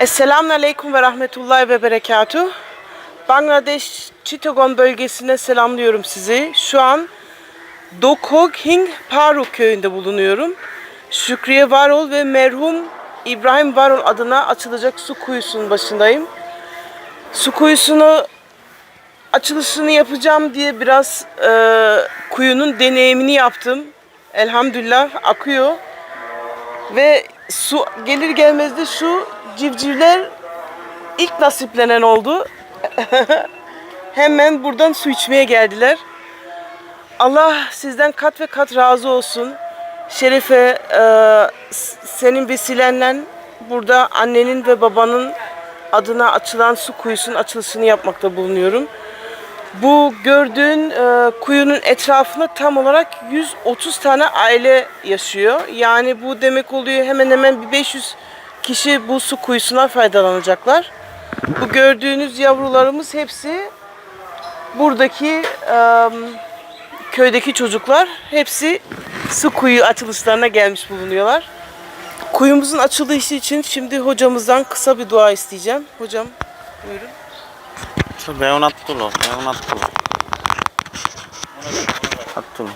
Esselamu Aleyküm ve Rahmetullahi ve Berekatuh. Bangladeş Chittagong bölgesine selamlıyorum sizi. Şu an Dokog Hing Paru köyünde bulunuyorum. Şükriye Varol ve merhum İbrahim Varol adına açılacak su kuyusunun başındayım. Su kuyusunu açılışını yapacağım diye biraz e, kuyunun deneyimini yaptım. Elhamdülillah akıyor. Ve su gelir gelmez de şu civcivler ilk nasiplenen oldu. Hemen buradan su içmeye geldiler. Allah sizden kat ve kat razı olsun. Şerife e, senin vesilenle burada annenin ve babanın adına açılan su kuyusunun açılışını yapmakta bulunuyorum. Bu gördüğün e, kuyunun etrafında tam olarak 130 tane aile yaşıyor. Yani bu demek oluyor hemen hemen bir 500 kişi bu su kuyusuna faydalanacaklar. Bu gördüğünüz yavrularımız hepsi buradaki e, köydeki çocuklar hepsi su kuyu açılışlarına gelmiş bulunuyorlar. Kuyumuzun açılışı için şimdi hocamızdan kısa bir dua isteyeceğim. Hocam buyurun. বেউনাত তুলো বেউনাত তুলো হাত তুলো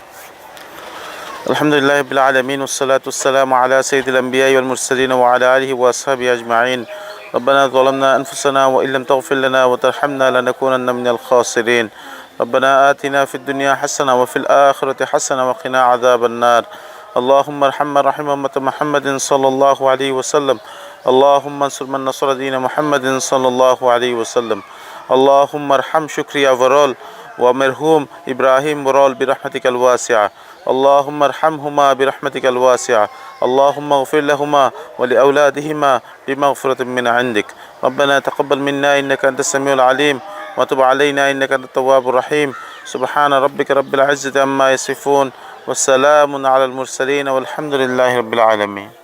الحمد لله رب العالمين والصلاة والسلام على سيد الأنبياء والمرسلين وعلى آله وأصحابه أجمعين ربنا ظلمنا أنفسنا وإن لم تغفر لنا وترحمنا لنكونن من الخاسرين ربنا آتنا في الدنيا حسنة وفي الآخرة حسنة وقنا عذاب النار اللهم ارحم من رحم أمة محمد صلى الله عليه وسلم اللهم انصر من نصر دين محمد صلى الله عليه وسلم اللهم ارحم شكري ورول ومرحوم إبراهيم ورول برحمتك الواسعة. اللهم ارحمهما برحمتك الواسعة. اللهم اغفر لهما ولأولادهما بمغفرة من عندك. ربنا تقبل منا إنك أنت السميع العليم. وتب علينا إنك أنت التواب الرحيم. سبحان ربك رب العزة عما يصفون. والسلام على المرسلين والحمد لله رب العالمين.